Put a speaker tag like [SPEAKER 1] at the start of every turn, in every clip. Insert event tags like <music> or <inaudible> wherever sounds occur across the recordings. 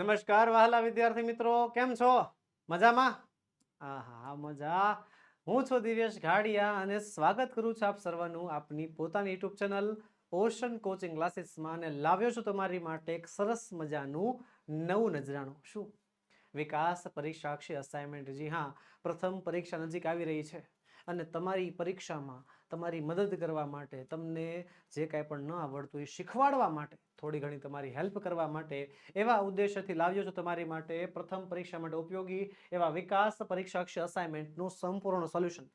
[SPEAKER 1] નમસ્કાર વહાલા વિદ્યાર્થી મિત્રો, કેમ છો? મજામાં? આહા મજા. હું છું દિવ્યેશ ઘાડિયા અને સ્વાગત કરું છું આપ સર્વનું આપની પોતાની યુટ્યુબ ચેનલ ઓશન કોચિંગ ક્લાસીસમાં અને લાવ્યો છું તમારી માટે એક સરસ મજાનું નવું નજરાણું. શું? વિકાસ પરીક્ષાક્ષી અસાઇનમેન્ટ જી હા, પ્રથમ પરીક્ષા નજીક આવી રહી છે અને તમારી પરીક્ષામાં તમારી મદદ કરવા માટે, તમને જે કાંઈ પણ ન આવડતું એ શીખવાડવા માટે, થોડી ઘણી તમારી હેલ્પ કરવા માટે, એવા ઉદ્દેશ્યથી લાવ્યો છું તમારી માટે પ્રથમ પરીક્ષા માટે ઉપયોગી, એવા વિકાસ પરીક્ષાક્ષી અસાઇનમેન્ટનું સંપૂર્ણ સોલ્યુશન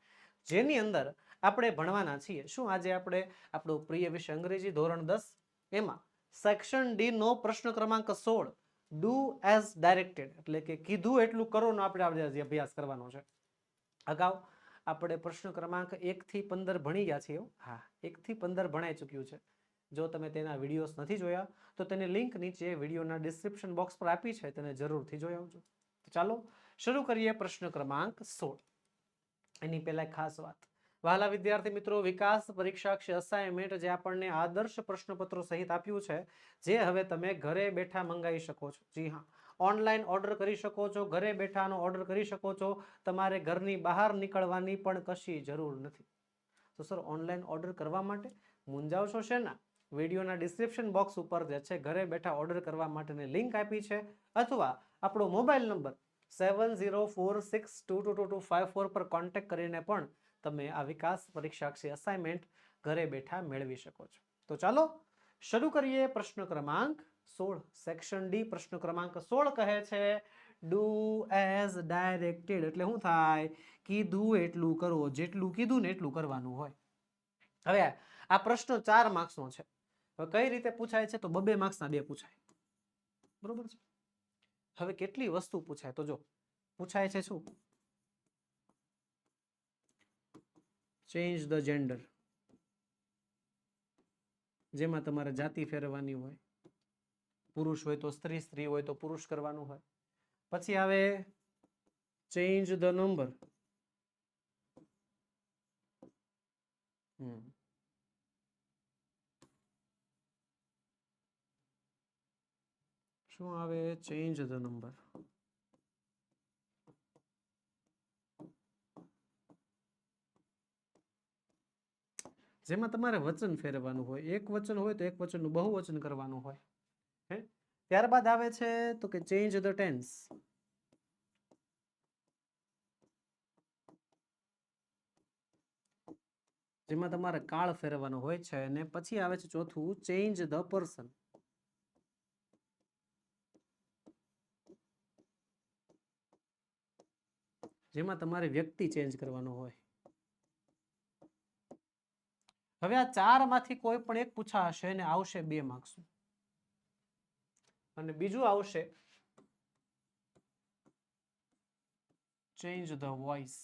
[SPEAKER 1] જેની અંદર આપણે ભણવાના છીએ. શું આજે આપણે, આપણો પ્રિય વિષય અંગ્રેજી ધોરણ દસ, એમાં સેક્શન ડી નો પ્રશ્ન ક્રમાંક સોળ ડુ એઝ ડાયરેક્ટેડ એટલે કે કીધું એટલું કરો નો આપણે આજે અભ્યાસ કરવાનો છે. અગાઉ આપણે પ્રશ્ન ક્રમાંક એક થી પંદર ભણી ગયા છીએ હા. એક થી પંદર ભણાઈ ચૂક્યું છે. જો તમે તેના વિડીયોઝ નથી જોયા, તો તેની લિંક નીચે વિડીયોના ડિસ્ક્રિપ્શન બોક્સ પર આપી છે, તેને જરૂરથી જોઈ આવજો. તો ચાલો, શરૂ કરીએ પ્રશ્ન ક્રમાંક સોળ. એની પહેલા ખાસ વાત. વહાલા વિદ્યાર્થી મિત્રો, વિકાસ પરીક્ષા અસાઇનમેન્ટ જે આપણને આદર્શ પ્રશ્નપત્રો સહિત આપ્યું છે, જે હવે તમે ઘરે બેઠા મંગાવી શકો છો. જી હા ઓનલાઈન ઓર્ડર કરી શકો છો, ઘરે બેઠાનો ઓર્ડર કરી શકો છો, તમારે ઘરની બહાર નીકળવાની પણ કશી જરૂર નથી. તો સર, ઓનલાઈન ઓર્ડર કરવા માટે મૂંઝાવશો શેના? વિડીયોના ડિસ્ક્રિપ્શન બોક્સ ઉપર જે છે, ઘરે બેઠા ઓર્ડર કરવા માટેની લિંક આપી છે, અથવા આપણો mobile number seven zero four six two two two two five four પર કોન્ટેક્ટ કરીને પણ તમે આ વિકાસ પરીક્ષાક્ષી અસાઇનમેન્ટ ઘરે બેઠા મેળવી શકો છો. તો ચાલો, શરૂ કરીએ પ્રશ્ન ક્રમાંક સોળ. સેક્શન ડી પ્રશ્ન ક્રમાંક સોળ કહે છે ડુ એઝ ડાયરેક્ટેડ એટલે શું થાય? કીધું એટલું કરો, જેટલું કીધું ને એટલું કરવાનું હોય. હવે આ પ્રશ્ન ચાર માર્ક્સનો છે. હવે કઈ રીતે પૂછાય છે? તો બબે માર્ક્સના બે પૂછાય. બરોબર છે? હવે કેટલી વસ્તુ પૂછાય? તો જો, પૂછાય છે શું? ચેન્જ ધ જેન્ડર જેમાં તમારે જાતિ ફેરવવાની હોય. પુરુષ હોય તો સ્ત્રી સ્ત્રી હોય તો પુરુષ કરવાનું હોય. પછી આવે ચેન્જ ધ નંબર હમ. શું આવે? ચેન્જ ધ નંબર જેમાં તમારે વચન ફેરવવાનું હોય, એક વચન હોય તો એક વચનનું બહુવચન કરવાનું હોય. ત્યારબાદ આવે છે તો કે ચેન્જ ધ ટેન્સ જેમાં તમારે કાળ ફેરવવાનો હોય છે અને પછી આવે છે ચોથું ચેન્જ ધ પર્સન જેમાં તમારે વ્યક્તિ ચેન્જ કરવાનો હોય. હવે આ ચારમાંથી કોઈ પણ એક પૂછાશે અને આવશે બે માર્ક્સ અને બીજું આવશે ચેન્જ ધ વોઇસ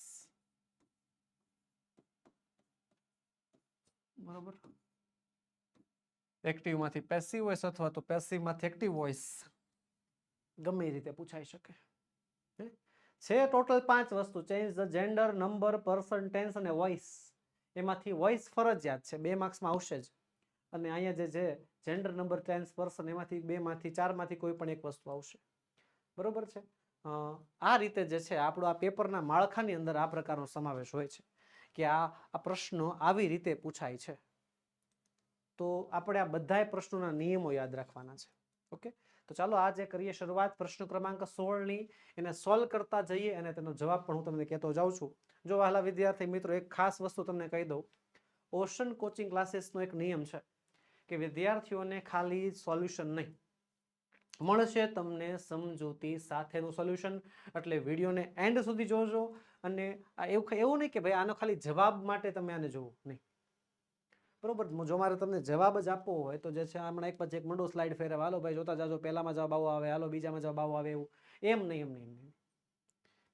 [SPEAKER 1] બરોબર? એક્ટિવમાંથી પેસિવ વોઇસ અથવા તો પેસિવમાંથી એક્ટિવ વોઇસ ગમે એ રીતે પૂછાઈ શકે? છે ટોટલ પાંચ વસ્તુ. Change the gender number person tense અને વોઇસ એમાંથી વોઇસ ફરજિયાત છે. બે માર્ક્સમાં આવશે જ. અને અહીંયા જે છે જેન્ડર નંબર ટેન્સ પર્સન એમાંથી બેમાંથી ચારમાંથી ચાર કોઈ પણ એક વસ્તુ આવશે. બરોબર છે? આ રીતે જે છે, આપણું આ પેપરના માળખાની અંદર આ પ્રકારનો સમાવેશ હોય છે કે આ આ પ્રશ્નો આવી રીતે પૂછાય છે. તો આપણે આ બધાય પ્રશ્નોના નિયમો યાદ રાખવાના છે. ઓકે? તો ચાલો આજે કરીએ શરૂઆત, પ્રશ્ન ક્રમાંક સોળની. એને સોલ્વ કરતા જઈએ અને તેનો જવાબ પણ હું તમને કહેતો જાઉં છું. જો વહાલા વિદ્યાર્થી મિત્રો, એક ખાસ વસ્તુ તમને કહી દઉં. ઓશન કોચિંગ ક્લાસીસનો એક નિયમ છે. કે વિદ્યાર્થીઓને ખાલી સોલ્યુશન નહીં. મળશે તમને સમજૂતી સાથેનું સોલ્યુશન એટલે વિડીયોને એન્ડ સુધી જોજો અને આ એવું એવું નહીં કે ભાઈ આનો ખાલી જવાબ માટે તમે આને જોવો, નહીં. બરોબર? જો મારે તમને જવાબ જ આપવો હોય તો જે છે, હમણાં એક પછી એક મંડો સ્લાઇડ ફેરવા. હાલો ભાઈ, જોતા જાજો, પહેલામાં જવાબ આવો આવે, હાલો બીજામાં જવાબ આવો આવે એવું. એમ નહીં એમ નહીં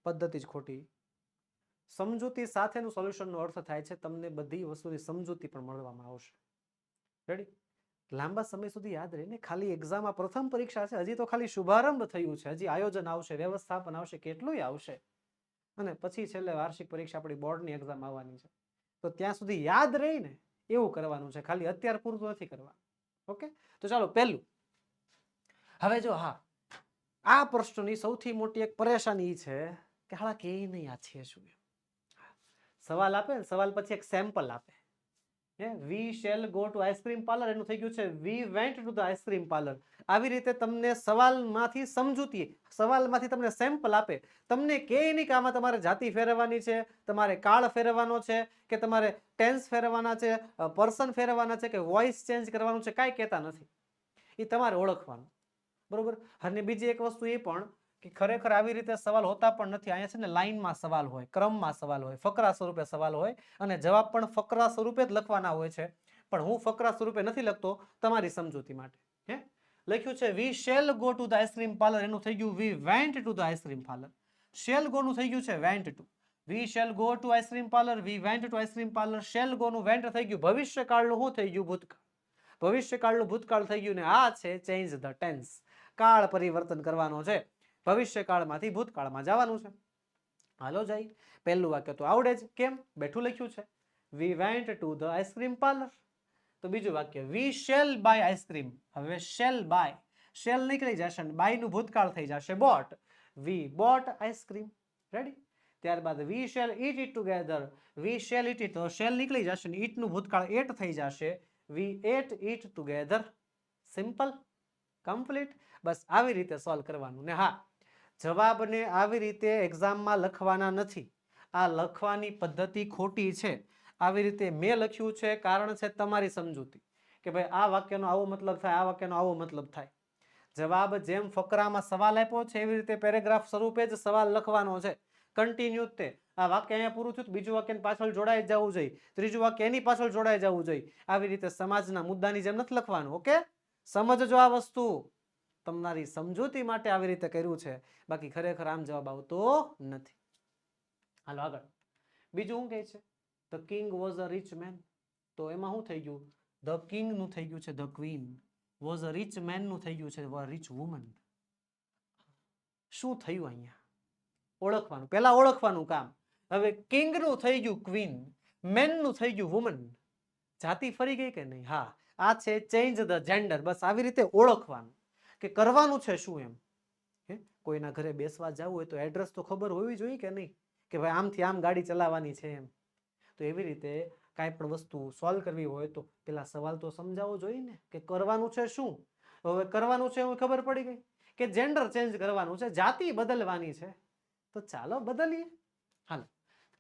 [SPEAKER 1] પદ્ધતિ જ ખોટી. સમજૂતી સાથેનું સોલ્યુશનનો અર્થ થાય છે, તમને બધી વસ્તુની સમજૂતી પણ મળવામાં આવશે. રેડી લાંબા સમય સુધી યાદ રહે ને ખાલી એક્ઝામ આ પ્રથમ પરીક્ષા છે, હજી તો ખાલી શુભારંભ થયું છે, હજી આયોજન આવશે, વ્યવસ્થાપન આવશે, કેટલુંય આવશે. અને પછી છેલ્લે વાર્ષિક પરીક્ષા આપણી બોર્ડની એક્ઝામ આવવાની છે. તો ત્યાં સુધી યાદ રહી ને એવું કરવાનું છે, ખાલી અત્યાર પૂરતું નથી કરવાનું. ઓકે? તો ચાલો પહેલું. હવે જો હા, આ પ્રશ્નની સૌથી મોટી એક પરેશાની છે કે હાળા કે નહીં આ છે શું. સવાલ આપે સવાલ પછી એક સેમ્પલ આપે. We shall go to ice cream parlour એનું થઈ ગયું છે we went to the ice cream parlour આવી રીતે તમને સવાલમાંથી સમજૂતી, સવાલમાંથી તમને સેમ્પલ આપે. તમને કે નહીં કે આમાં તમારે જાતિ ફેરવવાની છે, તમારે કાળ ફેરવવાનો છે, કે તમારે ટેન્સ ફેરવવાના છે પર્સન ફેરવવાના છે, કે વોઇસ ચેન્જ કરવાનું છે, કાંઈ કહેતા નથી. એ તમારે ઓળખવાનું. બરોબર? અને બીજી એક વસ્તુ એ પણ કે ખરેખર આવી રીતે સવાલ હોતા પણ નથી. અહીંયા છે ને લાઇનમાં સવાલ હોય, ક્રમમાં સવાલ હોય, ફકરા સ્વરૂપે સવાલ હોય અને જવાબ પણ ફકરા સ્વરૂપે જ લખવાના હોય છે. પણ હું ફકરા સ્વરૂપે નથી લખતો, તમારી સમજૂતી માટે. હે? લખ્યું છે we shall go to the ice cream parlour એનું થઈ ગયું we went to the ice cream parlour shall ગોનું થઈ ગયું છે went to we shall go to ice cream parlour we went to ice cream parlour shall ગોનું went થઈ ગયું. ભવિષ્યકાળનું શું થઈ ગયું? ભૂતકાળ. ભવિષ્યકાળનું ભૂતકાળ થઈ ગયું ને આ છે ચેન્જ ધ ટેન્સ કાળ પરિવર્તન કરવાનો છે. ભવિષ્યકાળમાંથી ભૂતકાળમાં જવાનું છે. હાલો જાય પહેલું વાક્ય તો આવડે જ. કેમ? બેઠું લખ્યું છે. We went to the ice cream parlour તો બીજું વાક્ય we shall buy ice cream હવે શેલ બાય શેલ નીકળી જશે અને બાયનું ભૂતકાળ થઈ જશે. Bought we bought ice cream ready ત્યારબાદ we shall eat eat together we shall eat eat તો શેલ નીકળી જશે ને ઈટનું ભૂતકાળ એટ થઈ જશે. We ate eat together simple complete બસ, આવી રીતે સોલ્વ કરવાનું ને હા. જવાબને આવી રીતે એક્ઝામમાં લખવાના નથી. આ લખવાની પદ્ધતિ ખોટી છે. આવી રીતે મેં લખ્યું છે કારણ છે તમારી સમજૂતી. કે ભાઈ આ વાક્યનો આવો મતલબ થાય, આ વાક્યનો આવો મતલબ થાય. જવાબ જેમ ફકરામાં સવાલ આપ્યો છે, એવી રીતે પેરેગ્રાફ સ્વરૂપે જ સવાલ લખવાનો છે. કન્ટિન્યુ તે. આ વાક્ય અહીંયા પૂરું થયું બીજું વાક્યની પાછળ જોડાઈ જવું જોઈએ. ત્રીજું વાક્ય એની પાછળ જોડાઈ જવું જોઈએ. આવી રીતે સમાજના મુદ્દાની જેમ નથી લખવાનું, ઓકે? સમજજો આ વસ્તુ. તમારી સમજૂતી માટે આવી રીતે કર્યું છે. બાકી ખરેખર આમ જવાબ આવતો નથી. હાલો આગળ. બીજું શું કહે છે? The king was a rich man તો એમાં શું થઈ ગયું? ધ કિંગનું થઈ ગયું છે the queen was a rich મેનનું થઈ ગયું છે રિચ વુમન શું થયું અહીંયા? ઓળખવાનું, પહેલા ઓળખવાનું કામ. હવે કિંગનું થઈ ગયું ક્વીન મેનનું થઈ ગયું વુમન જાતિ ફરી ગઈ કે નહીં? હા. આ છે ચેન્જ ધ જેન્ડર બસ આવી રીતે ઓળખવાનું. કે કરવાનું છે શું એમ? હે? કોઈના ઘરે બેસવા જવું હોય તો એડ્રેસ તો ખબર હોવી જોઈએ કે નહીં? કે ભાઈ આમથી આમ ગાડી ચલાવવાની છે એમ. તો એવી રીતે કાંઈ પણ વસ્તુ સોલ્વ કરવી હોય તો પેલા સવાલ તો સમજાવવો જોઈએ ને કે કરવાનું છે શું? હવે કરવાનું છે એવું ખબર પડી ગઈ કે જેન્ડર ચેન્જ કરવાનું છે, જાતિ બદલવાની છે. તો ચાલો બદલીએ. હાલો.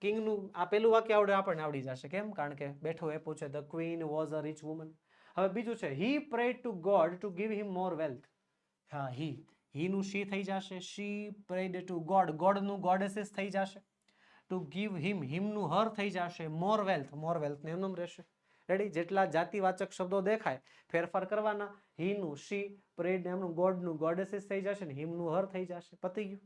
[SPEAKER 1] કિંગનું આ પેલું વાક્ય આવડે આપણને આવડી જશે કેમ? કારણ કે બેઠો એ પૂછે the queen was a rich woman હવે બીજું છે he prayed to God to give him more wealth હા, હી. હીનું શી થઈ જશે? She prayed to God. ગોડનું goddesses થઈ જશે. ટુ ગીવ હિમ. હિમનું હર થઈ જશે. મોર વેલ્થ. મોર વેલ્થને એમનું રહેશે. રેડી જેટલા જાતિવાચક શબ્દો દેખાય, ફેરફાર કરવાના, હીનું શી પ્રેડ એમનું ગોડનું ગોડેસીસ થઈ જશે ને હિમનું હર થઈ જશે. પતી ગયું.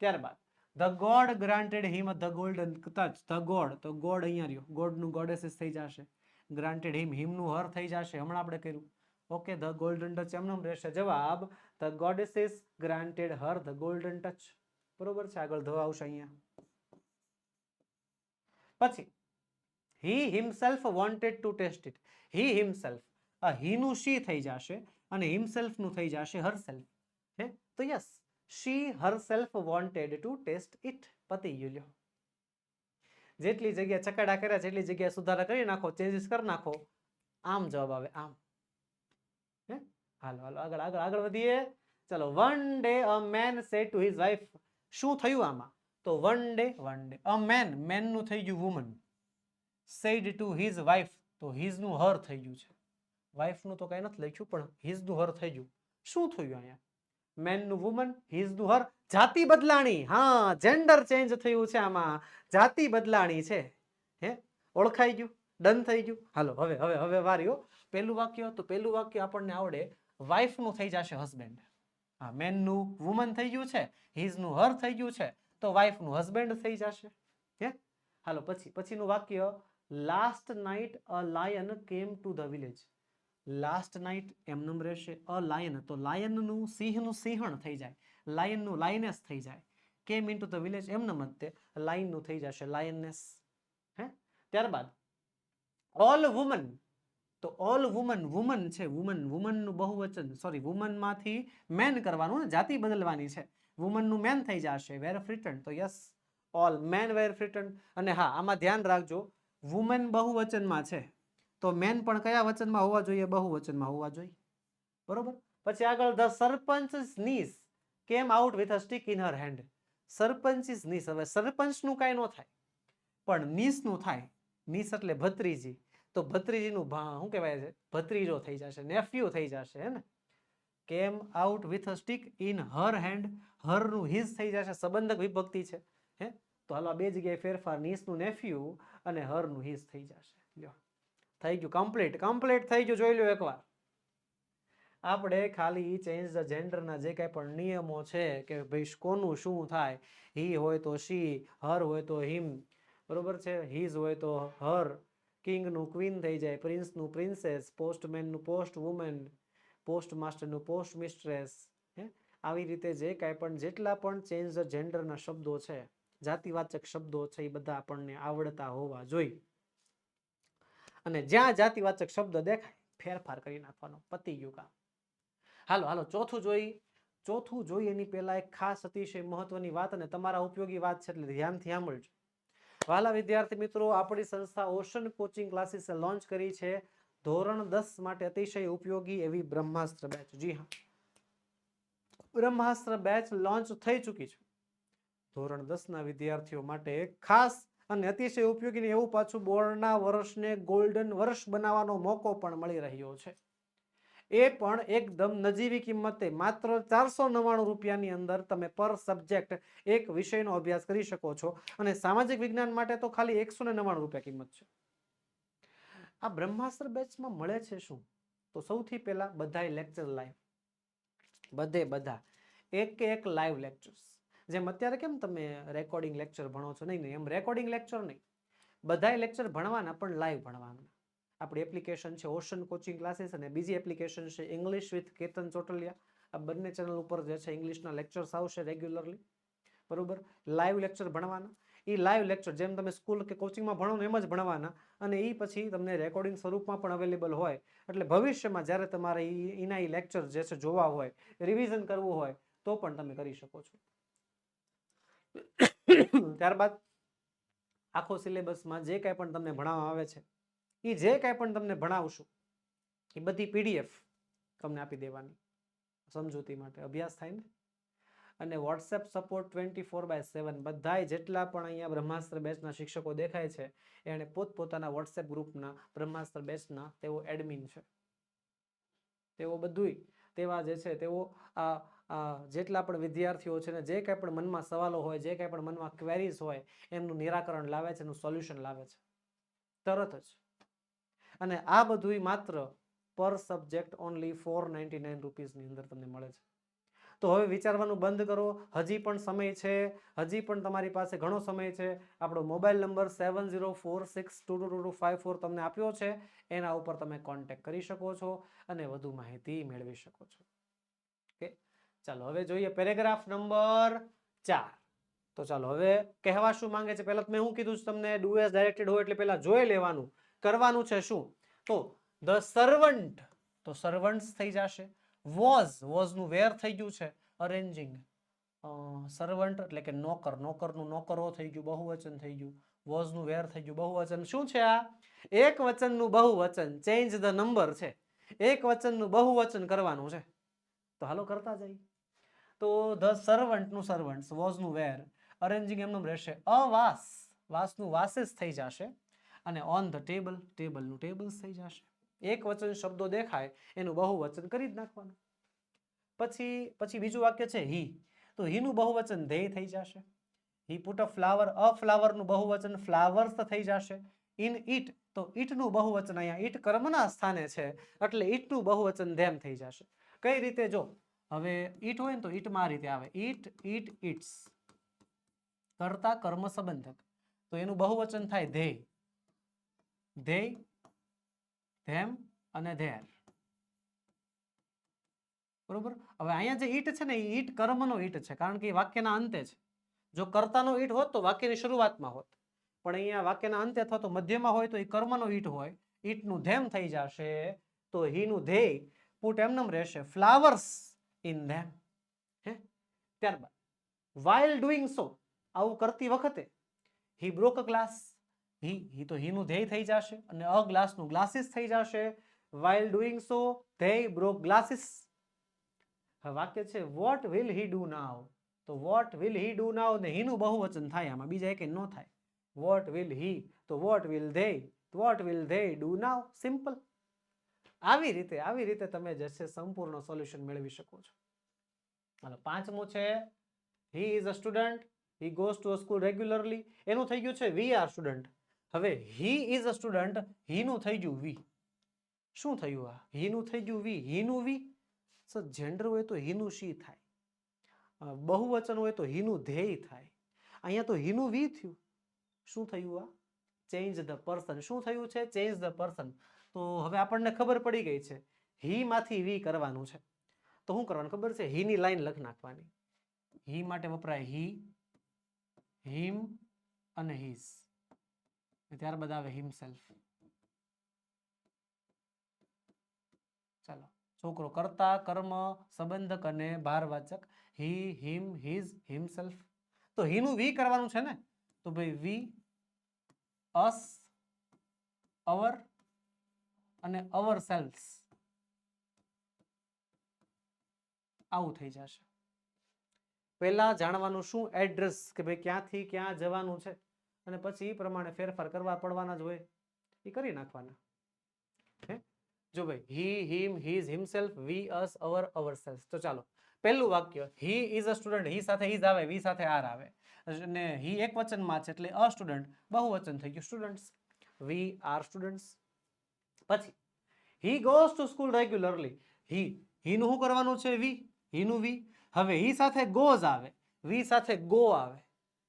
[SPEAKER 1] ત્યારબાદ, the god granted him the golden touch the god. તો ગોડ અહીંયા રહ્યો. ગોડનું ગોડેસીસ થઈ જશે. ગ્રાન્ટેડ હિમ. હિમનું હર થઈ જશે. હમણાં આપણે કર્યું. ઓકે, ધ ગોલ્ડન ટચ એમનો રહેશે. જવાબ the goddesses granted her the golden touch બરોબર છે? આગળ ધ આવશે અહીંયા. પછી he himself wanted to taste it he himself આ હીનું શી થઈ જશે અને હિમસેલ્ફનું થઈ જશે હરસેલ્ફ હે? તો yes she herself wanted to taste it પતી ગયું. લ્યો જેટલી જગ્યા ચકાડા કર્યા, જેટલી જગ્યા સુધારા કરી નાખો ચેન્જીસ કરી નાખો, આમ જવાબ આવે, આમ. હાલો હાલો, આગળ આગળ આગળ વધીએ. ચલો one day a man say to his wife શું થયું આમાં? તો one day one day a man મેનનું થઈ ગયું woman said to his wife તો હિઝનું હર થઈ ગયું છે. વાઇફનું તો કાંઈ નથી લખ્યું, પણ હિઝનું હર થઈ ગયું. શું થયું અહીંયા? મેનનું વુમન હિઝનું હર જાતિ બદલાણી. હા જેન્ડર ચેન્જ થયું છે આમાં. જાતિ બદલાણી છે. હે? ઓળખાઈ ગયું? ડન થઈ ગયું? હાલો, હવે હવે હવે વાર્યો. પેલું વાક્ય તો પેલું વાક્ય આપણને આવડે વાઇફનું થઈ જશે હસબન્ડ હા મેનનું વુમન થઈ ગયું છે હિઝનું હર થઈ ગયું છે, તો વાઇફનું હસબેન્ડ થઈ જશે. હે? હાલો, પછી, પછીનું વાક્ય last night a lion came to the village last night એમનું રહેશે અ લાયન તો લાયનનું સિંહનું સિંહણ થઈ જાય લાયનનું લાયનેસ થઈ જાય. કેમ ઇન ધ વિલેજ એમને મતે લાયનનું થઈ જશે લાયનેસ હે? ત્યારબાદ ઓલ વુમન તો ઓલ વુમન વુમન છે વુમન વુમનનું બહુવચન સોરી વુમનમાંથી મેન કરવાનું જાતિ બદલવાની છે. વુમનનું મેન થઈ જશે વેર ફ્રિટન તો yes all men were frightened અને હા, આમાં ધ્યાન રાખજો વુમન બહુવચનમાં છે. તો મેન પણ કયા વચનમાં હોવા જોઈએ? બહુવચનમાં હોવા જોઈએ. બરોબર? પછી આગળ the sarpanch niece came out with a stick in her hand sarpanch is niece હવે સરપંચનું કાંઈ ન થાય. પણ નીસનું થાય. નીસ એટલે ભત્રીજી. તો ભત્રીજીનું ભા, શું કહેવાય છે? ભત્રીજો થઈ જશે નેફ્યુ થઈ જશે, હે ને? Came? Out with a stick in her hand હરનું his થઈ જશે, સંબંધક વિભક્તિ છે, હે? તો હાલો બે જગ્યાએ ફેરફાર નીસનું નેફ્યુ અને હરનું હિઝ થઈ જશે. લ્યો. થઈ ગયું કમ્પ્લીટ કમ્પ્લીટ થઈ ગયું, જોઈ લો એકવાર. આપણે ખાલી ચેન્જ ધ જેન્ડરના જે કાંઈ પણ નિયમો છે કે ભાઈ કોનું શું થાય હી હોય તો શી હર હોય તો હિમ બરોબર છે? હિઝ હોય તો હર કિંગનું ક્વીન થઈ જાય, પ્રિન્સનું પ્રિન્સેસ, પોસ્ટમેનનું પોસ્ટ વુમેન પોસ્ટ માસ્ટરનું પોસ્ટ મિસ્ટ્રેસ હે? આવી રીતે જે કાંઈ પણ જેટલા પણ ચેન્જ ધ જેન્ડરના શબ્દો છે, જાતિવાચક શબ્દો છે, એ બધા આપણને આવડતા હોવા જોઈએ. અને જ્યાં જાતિવાચક શબ્દ દેખાય, ફેરફાર કરી નાખવાનો પતિ યુગા હાલો હાલો, ચોથું જોઈ. ચોથું જોઈ એની પહેલા એક ખાસ અતિશય મહત્વની વાત અને તમારા ઉપયોગી વાત છે, એટલે ધ્યાનથી સાંભળજો. વાલા વિદ્યાર્થી મિત્રો, આપણી સંસ્થા ઓશન કોચિંગ ક્લાસીસે લોન્ચ કરી છે. ધોરણ દસ માટે અતિશય ઉપયોગી એવી બ્રહ્માસ્ત્ર બેચ જી હા. બ્રહ્માસ્ત્ર બેચ લોન્ચ થઈ ચૂકી છે. ધોરણ દસના વિદ્યાર્થીઓ માટે ખાસ અને અતિશય ઉપયોગી એવું પાછું બોર્ડના વર્ષને ગોલ્ડન વર્ષ બનાવવાનો મોકો પણ મળી રહ્યો છે. એ પણ એકદમ નજીવી કિંમતે માત્ર ચારસો નવ્વાણું રૂપિયાની અંદર તમે પર સબ્જેક્ટ એક વિષયનો અભ્યાસ કરી શકો છો. અને સામાજિક વિજ્ઞાન માટે તો ખાલી એકસો ને રૂપિયા કિંમત છે. આ બ્રહ્માસ્ત્ર બેચમાં મળે છે શું? તો સૌથી પહેલા બધાય લેક્ચર લાઈવ બધે બધા એક કે એક લાઈવ લેક્ચર્સ જેમ અત્યારે કેમ તમે રેકોર્ડિંગ લેક્ચર ભણો છો? નહીં નહીં, એમ રેકોર્ડિંગ લેક્ચર નહીં. બધાય લેક્ચર ભણવાના પણ લાઈવ ભણવાના. આપણી એપ્લિકેશન છે ઓશન કોચિંગ ક્લાસીસ અને બીજી એપ્લિકેશન છે ઇંગ્લિશ વિથ કેતન ચોટલિયા. આ બંને ચેનલ ઉપર જે છે ઇંગ્લિશના લેક્ચર્સ આવશે રેગ્યુલરલી બરોબર? લાઈવ લેક્ચર ભણવાના. એ લાઈવ લેક્ચર જેમ તમે સ્કૂલ કે કોચિંગમાં ભણો એમ જ ભણવાના. અને એ પછી તમને રેકોર્ડિંગ સ્વરૂપમાં પણ અવેલેબલ હોય. એટલે ભવિષ્યમાં જ્યારે તમારે એના એ લેક્ચર જે છે જોવા હોય રિવિઝન કરવું હોય, તો પણ તમે કરી શકો છો. <coughs> ત્યારબાદ આખો સિલેબસમાં જે કાંઈ પણ તમને ભણાવવામાં આવે છે એ જે કાંઈ પણ તમને ભણાવશું એ બધી પીડીએફ તમને આપી દેવાની, સમજૂતી માટે. અભ્યાસ થાય ને? અને WhatsApp support twenty four by seven બધાય જેટલા પણ અહીંયા બ્રહ્માસ્ત્ર બેચના શિક્ષકો દેખાય છે એણે પોતપોતાના વોટ્સએપ ગ્રુપના બ્રહ્માસ્ત્ર બેચના તેઓ એડમિન છે. તેઓ બધુંય, તેવા જે છે તેઓ આ જેટલા પણ વિદ્યાર્થીઓ છે ને, જે કાંઈ પણ મનમાં સવાલો હોય, જે કાંઈ પણ મનમાં ક્વેરીઝ હોય, એમનું નિરાકરણ લાવે છે, એનું સોલ્યુશન લાવે છે. તરત જ. અને આ બધુંય માત્ર પર subject only four ninety nine રૂપીઝની અંદર તમને મળે છે. તો હવે વિચારવાનું બંધ કરો, હજી પણ સમય છે, હજી પણ તમારી પાસે ઘણો સમય છે. આપણો mobile number seven zero four six two two two five four તમને આપ્યો છે. એના ઉપર તમે કોન્ટેક્ટ કરી શકો છો અને વધુ માહિતી મેળવી શકો છો. ઓકે? ચાલો, હવે જોઈએ પેરેગ્રાફ નંબર ચાર. તો ચાલો, હવે કહેવા શું માંગે છે? પહેલાં મેં હું કીધું છે તમને? ડુ એઝ ડાયરેક્ટેડ હોય એટલે પહેલાં જોઈ લેવાનું. કરવાનું છે શું? તો ધ સર્વન્ટ, તો સર્વન્ટ્સ થઈ જશે. વોઝ, વોઝનું વેર થઈ ગયું છે. અરેન્જિંગ. સર્વન્ટ એટલે કે નોકર, નોકરનું નોકરો થઈ ગયું, બહુવચન થઈ ગયું. વોઝનું વેર થઈ ગયું, બહુવચન. શું છે આ? એક વચનનું બહુવચન. ચેન્જ ધ નંબર છે. એક વચનનું બહુવચન કરવાનું છે. તો હાલો કરતા જઈએ. તો ધ સર્વન્ટનું સર્વન્ટ્સ, વોઝનું વેર. અરેન્જિંગ એમનું રહેશે. A vase. વાસનું વાસીસ થઈ જશે. અને ઓન ધ ટેબલ ટેબલનું ટેબલ્સ થઈ જશે. એક વચન શબ્દો દેખાય, એનું બહુવચન કરી જ નાખવાનું. પછી પછી બીજું વાક્ય છે હી તો હીનું બહુવચન ધેય થઈ જશે. હી પુટ અ ફ્લાવર અ ફ્લાવરનું બહુવચન ફ્લાવર્સ થઈ જશે. ઇન ઈટ તો ઈટનું બહુવચન અહીંયા ઈટ કર્મના સ્થાને છે, એટલે ઈટનું બહુવચન ધેમ થઈ જશે. કઈ રીતે? જો, હવે ઈટ હોય ને તો ઈટમાં આ રીતે આવે. ઈટ ઈટ ઈટ્સ કરતા કર્મ સંબંધક. તો એનું બહુવચન થાય ધેય ધેય ધેમ અને ધેર બરોબર? હવે અહીંયા જે ઈટ છે ને, એ ઈટ કર્મનો ઈટ છે, કારણ કે એ વાક્યના અંતે છે. જો કર્તાનો ઈટ હોત તો વાક્યની શરૂઆતમાં હોત. પણ અહીંયા વાક્યના અંતે અથવા તો મધ્યમાં હોય તો એ કર્મનો ઈટ હોય. ઈટનું ધેમ થઈ જશે, તો હીનું ધેય પુટ એમનેમ રહેશે ફ્લાવર્સ ઇન ધેમ હે? ત્યારબાદ વાઇલ ડુઈંગ સો આવું કરતી વખતે હી બ્રોક ગ્લાસ હી હી તો હીનું ધ્યેય થઈ જશે અને અ ગ્લાસનું ગ્લાસીસ થઈ જશે. વાઇલ ડુઈંગ સો ધ્યેય બ્રોક ગ્લાસીસ વાક્ય છે what will he do now તો what will he do now ને હીનું બહુવચન થાય, આમાં બીજા એક ન થાય. વોટ વિલ હી તો what will they what will they do now simple આવી રીતે આવી રીતે તમે જે છે, સંપૂર્ણ સોલ્યુશન મેળવી શકો છો. હાલો, પાંચમું છે he is a student he goes to a school regularly એનું થઈ ગયું છે વી આર સ્ટુડન્ટ હવે હી ઇઝ અ સ્ટુડન્ટ હીનું થઈ ગયું વી શું થયું આ? હીનું થઈ ગયું વી હીનું વી સર જેન્ડર હોય તો હીનું શી થાય. બહુવચન હોય તો હીનું ધ્યેય થાય. અહીંયા તો હીનું વી થયું. શું થયું આ? ચેન્જ ધ પર્સન શું થયું છે? ચેન્જ ધ પર્સન તો હવે આપણને ખબર પડી ગઈ છે. હી માંથી વી કરવાનું છે. તો શું કરવાનું ખબર છે? હી ની લાઈન લખ નાખવાની. હી માટે વપરાય હી હિમ અને હીઝ ત્યારબાદ આવે હિમસેલ્ફ ચાલો. છોકરો કરતા, કર્મ, સંબંધક અને ભારવાચક. હી હિમ હિઝ હિમસેલ્ફ તો હીનું વી કરવાનું છે ને? તો ભાઈ વી અસ અવર અને અવર સેલ્સ આવું થઈ જશે. પહેલા જાણવાનું શું એડ્રેસ કે ભાઈ ક્યાંથી ક્યાં જવાનું છે? અને પછી એ પ્રમાણે ફેરફાર કરવા પડવાના જ હોય. એ કરી નાખવાના. હે? જો ભાઈ he him his himself we us our our self તો ચાલો, પહેલું વાક્ય હી ઇઝ અ સ્ટુડન્ટ હી સાથે ઇઝ આવે વી સાથે આર આવે. અને હી એક વચનમાં છે એટલે અ સ્ટુડન્ટ બહુવચન થઈ ગયું. સ્ટુડન્ટ્સ વી આર સ્ટુડન્ટ્સ પછી he goes to school regularly he હીનું શું કરવાનું છે વી હીનું વી હવે હી સાથે ગોઝ આવે વી સાથે ગો આવે.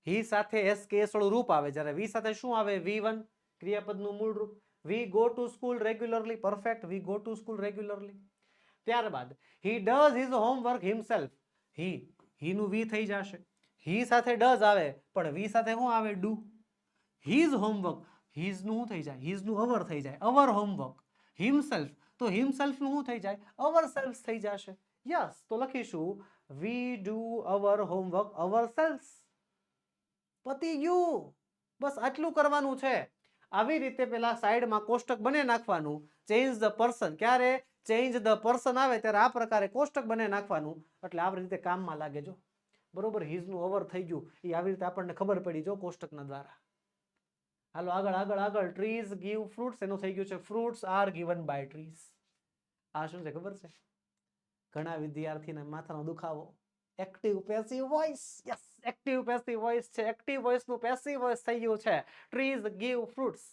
[SPEAKER 1] હી સાથે એસ કેસ વાળું રૂપ આવે. જ્યારે વી સાથે શું આવે? વી વન ક્રિયાપદનું મૂળ રૂપ. We go to school regularly. Perfect. We go to school regularly. ત્યારબાદ, he does his homework himself. He, હીનું we થઈ જશે. હી સાથે ડઝ આવે, પણ વી સાથે શું આવે? ડુ. His homework. હીઝનું શું થઈ જાય? હીઝનું અવર થઈ જાય. Our homework. હિમસેલ્ફ. તો હિમસેલ્ફનું શું થઈ જાય? અવર સેલ્ફ થઈ જશે. યસ. તો લખીશું. We do our homework our self પતી ગયું બસ આટલું કરવાનું છે. આવી રીતે પેલા સાઈડમાં કોષ્ટક બને નાખવાનું. ચેન્જ ધ પર્સન ક્યારે? ચેન્જ ધ પર્સન આવે ત્યારે આ પ્રકારે કોષ્ટક બને નાખવાનું. એટલે આવી રીતે કામમાં લાગે જો. બરોબર? હિઝનું ઓવર થઈ ગયું. એ આવી રીતે આપણને ખબર પડી જો કોષ્ટકના દ્વારા. હાલો, આગળ આગળ આગળ. ટ્રીઝ ગીવ ફ્રૂટ્સ એનું થઈ ગયું છે. Fruits are given by trees આ શું છે? ખબર છે? ઘણા વિદ્યાર્થીને માથાનો દુખાવો. Active passive voice yes active passive voice છે. એક્ટિવ વોઇસનું પેસિવ વોઇસ થઈ ગયું છે. Trees give fruits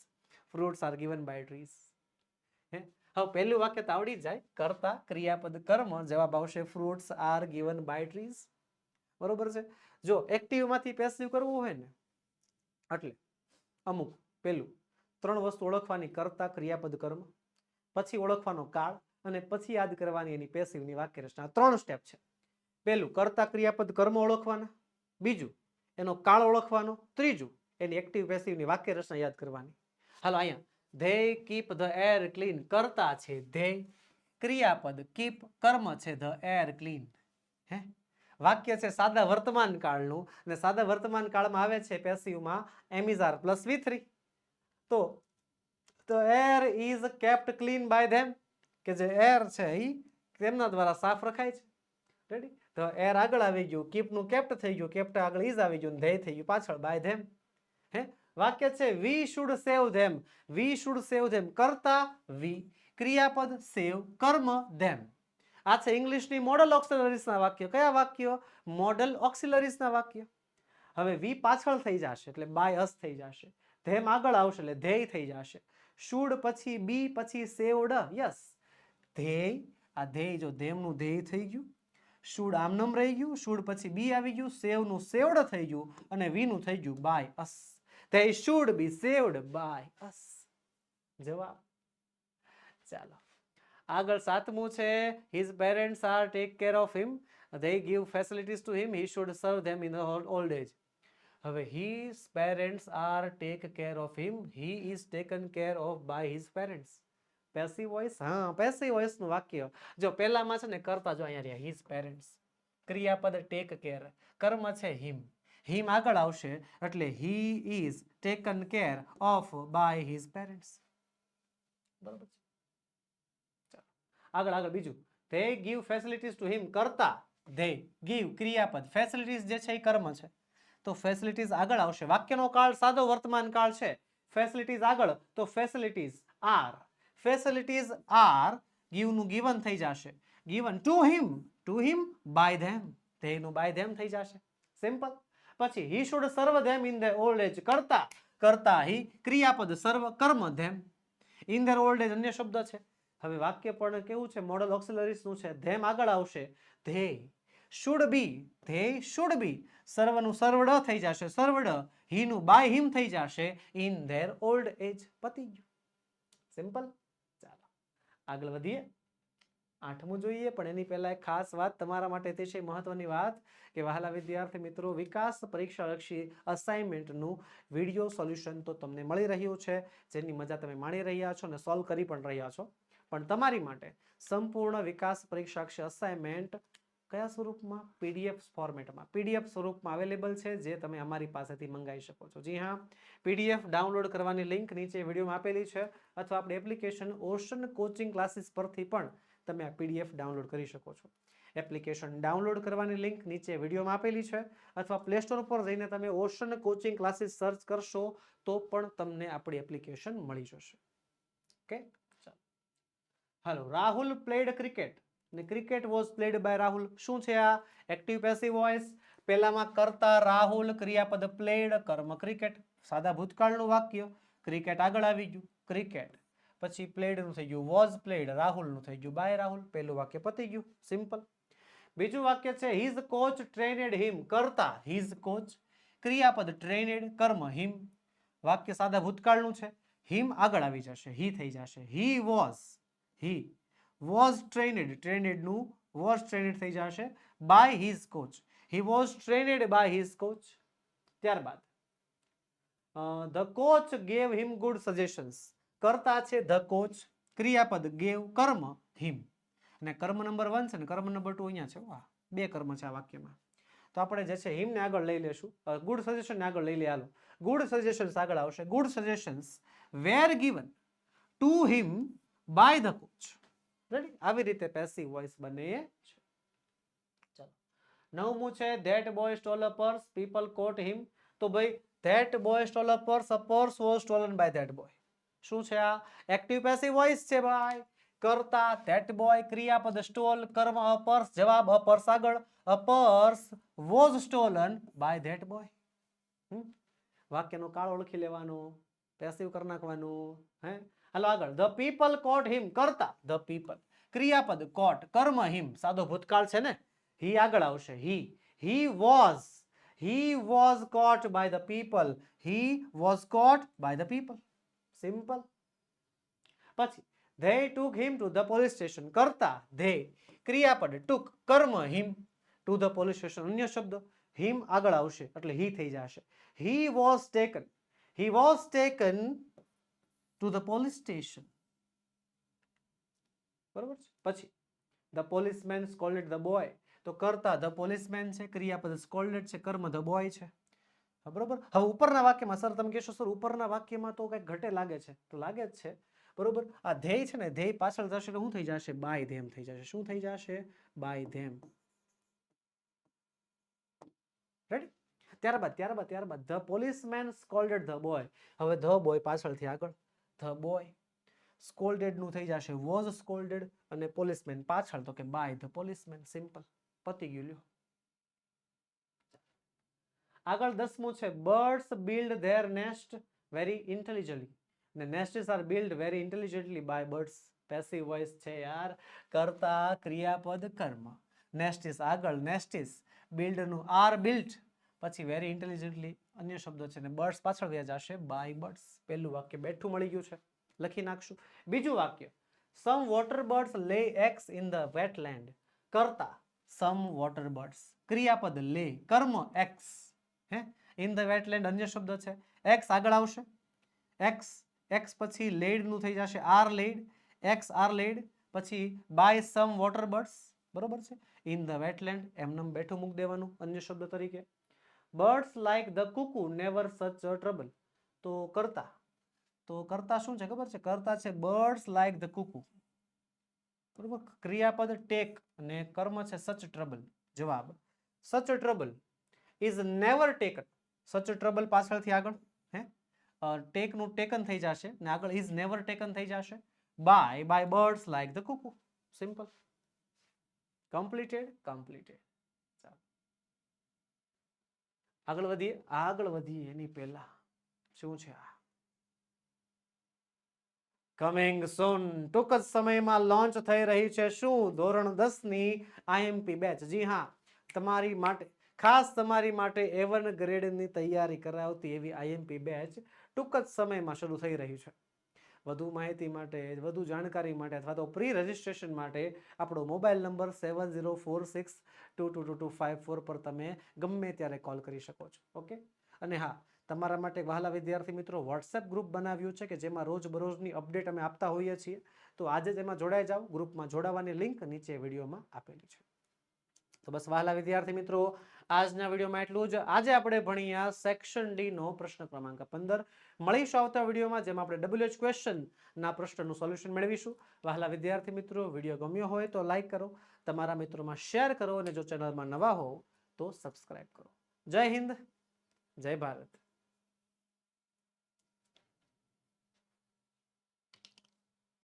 [SPEAKER 1] fruits are given by trees હે? હવે પહેલું વાક્ય તો આવડી જાય. કરતા, ક્રિયાપદ, કર્મ જવાબ આવશે fruits are given by trees બરોબર છે? જો એક્ટિવમાંથી પેસિવ કરવું હોય ને, એટલે અમુક પહેલું ત્રણ વસ્તુ ઓળખવાની કરતા, ક્રિયાપદ, કર્મ, પછી ઓળખવાનો કાળ અને પછી યાદ કરવાની એની પેસિવની વાક્ય રચના ત્રણ સ્ટેપ છે. પહેલું કરતા ક્રિયાપદ કર્મ ઓળખવાના, બીજું એનો કાળ ઓળખવાનો, ત્રીજું એની એક્ટિવ પેસિવની વાક્ય રચના યાદ કરવાની. હાલો અહીંયા they keep, the air, clean. કરતા છે ધ્યેય, ક્રિયાપદ, કીપ, કર્મ છે ધ એર, ક્લીન. હે? વાક્ય છે સાદા વર્તમાન કાળનું અને સાદા વર્તમાન કાળમાં આવે છે પેસિવમાં am is are plus V three તો the air is kept clean by them, કે જે એર છે એ તેમના દ્વારા સાફ રખાય છે. રેડી તો એર આગળ આવી ગયું, કીપનું કેપ્ટ થઈ ગયું, કેપ્ટ આગળ ઇઝ આવી ગયું ધ્યેય થઈ ગયું, પાછળ બાય ધેમ. હે? વાક્ય છે we should save them we should save them કરતા વી. ક્રિયાપદ સેવ કર્મ ધેમ આ છે ઇંગ્લિશની મોડલ ઓક્સિલરીઝના વાક્ય. કયા વાક્ય? મોડલ ઓક્સિલરીઝના વાક્ય. હવે વી પાછળ થઈ જશે, એટલે બાય અસ થઈ જશે. ધેમ આગળ આવશે, એટલે ધ્યેય થઈ જશે. શુડ પછી બી પછી સેવડ યસ ધ્યેય આ ધ્યેય જો ધેમનું ધ્યેય થઈ ગયું શુડ આમનમ રહી ગયું, શુડ પછી બી આવી ગયું, સેવનું સેવડ થઈ ગયું અને વીનું થઈ ગયું બાય અસ. તે should be saved by us. જવાબ? ચાલો. આગળ સાતમું છે his parents are take care of him they give facilities to him he should serve them in old old હવે his parents are take care of him he is taken care of by his parents passive voice હા passive વોઇસનું વાક્ય. જો પહેલામાં છે ને કરતા જો અહીંયા રહ્યા હિઝ પેરેન્ટ્સ ક્રિયાપદ ટેક કેર કર્મ છે હિમ હિમ આગળ આવશે, એટલે he is taken care of by his parents બરાબર છે? આગળ આગળ, બીજું. They give facilities to him કરતા ધે ગીવ ક્રિયાપદ. ફેસિલિટીઝ જે છે એ કર્મ છે. તો ફેસિલિટીઝ આગળ આવશે. વાક્યનો કાળ સાદો વર્તમાન કાળ છે. ફેસિલિટીઝ આગળ, તો ફેસિલિટીઝ are. Facilities આર ગીવનું ગીવન થઈ જશે. Given to him to him by them ધેયનું by them થઈ જશે. સિમ્પલ પછી he should serve them in the old age કરતા કરતા હિ ક્રિયાપદ સર્વ કર્મ them in their old age અન્ય શબ્દ છે. હવે વાક્ય પણ કેવું છે? મોડલ ઓક્સિલરીઝનું છે. ધેમ આગળ આવશે. They should be they should be સર્વનું served થઈ જશે. સર્વડ હીનું બાય હિમ થઈ જશે ઇન ધેર ઓલ્ડ એજ પતી ગયું. સિમ્પલ આગળ વધીએ. આઠમું જોઈએ, પણ એની પહેલા એક ખાસ વાત તમારા માટે તે છે મહત્વની વાત કે વહાલા વિદ્યાર્થી મિત્રો, વિકાસ પરીક્ષા લક્ષી અસાઇનમેન્ટનું વીડિયો સોલ્યુશન તો તમને મળી રહ્યું છે, જેની મજા તમે માણી રહ્યા છો અને સોલ્વ કરી પણ રહ્યા છો. પણ તમારી માટે સંપૂર્ણ વિકાસ પરીક્ષાક્ષી અસાઇનમેન્ટ કયા સ્વરૂપમાં? પીડીએફ ફોર્મેટમાં પીડીએફ સ્વરૂપમાં અવેલેબલ છે, જે તમે અમારી પાસેથી મંગાવી શકો છો. જી હા પીડીએફ ડાઉનલોડ કરવાની લિંક નીચે વિડીયોમાં આપેલી છે, અથવા આપણે એપ્લિકેશન ઓશન કોચિંગ ક્લાસીસ પરથી પણ તમે આ પીડીએફ ડાઉનલોડ કરી શકો છો. એપ્લિકેશન ડાઉનલોડ કરવાની લિંક નીચે વિડીયોમાં આપેલી છે, અથવા પ્લે સ્ટોર પર જઈને તમે ઓશન કોચિંગ ક્લાસીસ સર્ચ કરશો, તો પણ તમને આપણી એપ્લિકેશન મળી જશે. ઓકે ચાલો. હાલો રાહુલ પ્લેડ ક્રિકેટ ને cricket was played by Rahul. શું છે આ? એક્ટિવ પેસિવ વોઇસ પહેલામાં કરતા રાહુલ ક્રિયાપદ પ્લેડ કર્મ ક્રિકેટ સાદા ભૂતકાળનું વાક્ય. ક્રિકેટ આગળ આવી ગયું. ક્રિકેટ પછી પ્લેડનું થઈ ગયું. વોઝ પ્લેડ રાહુલનું થઈ ગયું. બાય રાહુલ. પહેલું વાક્ય પતી ગયું. સિમ્પલ બીજું વાક્ય છે હિઝ કોચ ટ્રેનેડ હિમ કરતા હિઝ કોચ ક્રિયાપદ ટ્રેનેડ કર્મ હિમ વાક્ય સાદા ભૂતકાળનું છે. હિમ આગળ આવી જશે. હી થઈ જશે. He was he was trained ટ્રેનેડનું was trained થઈ જશે by his coach he was trained by his coach ત્યારબાદ the coach gave him good suggestions કરતા છે ધ કોચ ક્રિયાપદ ગેવ કર્મ હિમ અને કર્મ નંબર વન છે ને, કર્મ નંબર ટુ અહીંયા છે. વાહ, બે કર્મ છે આ વાક્યમાં. તો આપણે જે છે હિમને આગળ લઈ લેશું. ગુડ સજેશન આગળ લઈ લે હાલો. ગુડ સજેશન્સ આગળ આવશે. Good suggestions were given to him by the coach ready આવી રીતે પેસિવ વોઇસ બને. છે ચાલો નવમું છે that boy stole a purse people caught him તો ભાઈ that boy stole a purse a purse was stolen by that boy શું છે આ? એક્ટિવ પેસિવ વોઇસ છે ભાઈ. કરતા ધેટ બોય ક્રિયાપદ સ્ટોલ કર્મ અ પર્સ જવાબ અ પર્સ આગળ. A purse was stolen by that boy વાક્યનો કાળ ઓળખી લેવાનો પેસિવ કરી નાખવાનું હે? હાલો આગળ ધ પીપલ કોટ હિમ કરતા ધ પીપલ ક્રિયાપદ કોટ કર્મ હિમ સાદો ભૂતકાળ છે ને હી આગળ આવશે he he was he was caught by the people he was caught by the people simple પછી they took him to the police station કરતા ધે ક્રિયાપદ ટુક કર્મ him to the police station અન્ય શબ્દ him આગળ આવશે એટલે he થઈ જશે he was taken he was taken to the police station બરોબર છે? પછી the policeman scolded the boy તો કરતા ધ પોલીસમેન છે, ક્રિયાપદ સ્કોલ્ડેડ છે, કર્મ ધ બોય છે. બરોબર? હવે ઉપરના વાક્યમાં, સર, તમે કહેશો, સર, ઉપરના વાક્યમાં તો કંઈક ઘટે લાગે છે. તો લાગે જ છે. બરોબર? આ ધ્યેય છે ને, ધ્યેય પાછળ જશે તો શું થઈ જશે? બાય ધેમ થઈ જશે. શું થઈ જશે? By them. રેડી ત્યારબાદ ત્યારબાદ ત્યારબાદ the policeman scolded the boy હવે ધ બોય પાછળથી આગળ. The boy. સ્કોલ્ડેડનું થઈ જશે, વોઝ સ્કોલ્ડેડ અને પોલીસમેન પાછળ, તો કે બાય ધ પોલીસમેન, સિમ્પલ, પતી ગયું, લ્યો. આગળ દસમું છે, birds build their nest very intelligently. ને nests are build very intelligently by birds. Passive voice છે યાર. કરતા ક્રિયાપદ કર્મ. નેસ્ટિસ આગળ નેસ્ટિસ બિલ્ડનું આર બિલ્ટ. પછી વેરી ઇન્ટેલિજન્ટલી અન્ય શબ્દો છે ને બર્ડ્સ પાછળ વ્યાજ આવશે બાય બર્ડ્સ. પહેલું વાક્ય બેઠું મળી ગયું છે. લખી નાખશું. બીજું વાક્ય. Some water birds lay eggs in the wetland કરતા સમ વોટર બર્ડ્સ ક્રિયાપદ લે કર્મ એક્સ હે? ઇન ધ વેટલેન્ડ અન્ય શબ્દ છે. એક્સ આગળ આવશે. એક્સ એક્સ પછી લેડનું થઈ જશે. Are laid eggs are laid પછી બાય સમ વોટર બર્ડ્સ બરોબર છે? ઇન ધ વેટલેન્ડ એમનેમ બેઠું મૂક દેવાનું અન્ય શબ્દ તરીકે. Birds like the cuckoo never such trouble. તો કરતા. તો કરતા શું છે ખબર છે? કરતા છે બર્ડ્સ લાઈક ધ કુકુ. બરોબર? ક્રિયાપદ ટેક અને કર્મ છે સચ ટ્રબલ. જવાબ. Such trouble is never taken. Such trouble પાછળથી આગળ, હે? ટેકનું ટેકન થઈ જશે ને આગળ ઇઝ નેવર ટેકન થઈ જશે. By by birds like the cuckoo. Simple. Completed completed. આગળ વધીએ આગળ વધીએ એની પહેલા શું છે આ? કમિંગ સોન ટૂંક જ સમયમાં લોન્ચ થઈ રહી છે શું? ધોરણ દસની આઈએમપી બેચ જી હા, તમારી માટે, ખાસ તમારી માટે એવન ગ્રેડની તૈયારી કરાવતી એવી આઈએમપી બેચ ટૂંક જ સમયમાં શરૂ થઈ રહી છે. વધુ માહિતી માટે, વધુ જાણકારી માટે અથવા તો પ્રી રજિસ્ટ્રેશન માટે આપણો mobile number seven zero four six two two two two five four પર તમે ગમે ત્યારે કોલ કરી શકો છો. ઓકે અને હા, તમારા માટે વહાલા વિદ્યાર્થી મિત્રો વોટ્સએપ ગ્રુપ બનાવ્યું છે કે જેમાં રોજબરોજની અપડેટ અમે આપતા હોઈએ છીએ. તો આજે એમાં જોડાઈ જાઓ. ગ્રુપમાં જોડાવાની લિંક નીચે વિડીયોમાં આપેલી છે. તો બસ વહાલા વિદ્યાર્થી મિત્રો આજના વિડીયોમાં એટલું જ. આજે આપણે ભણ્યા સેક્શન ડી નો પ્રશ્ન ક્રમાંક પંદર. મળીશું આવતા વિડીયોમાં, જેમાં આપણે ડબલ્યુએચ ક્વેશ્ચન ના પ્રશ્નનું સોલ્યુશન મેળવીશું. વહાલા વિદ્યાર્થી મિત્રો, વીડિયો ગમ્યો હોય તો લાઇક કરો. તમારા મિત્રોમાં શેર કરો અને જો ચેનલમાં નવા હો તો સબસ્ક્રાઇબ કરો. જય હિન્દ, જય ભારત.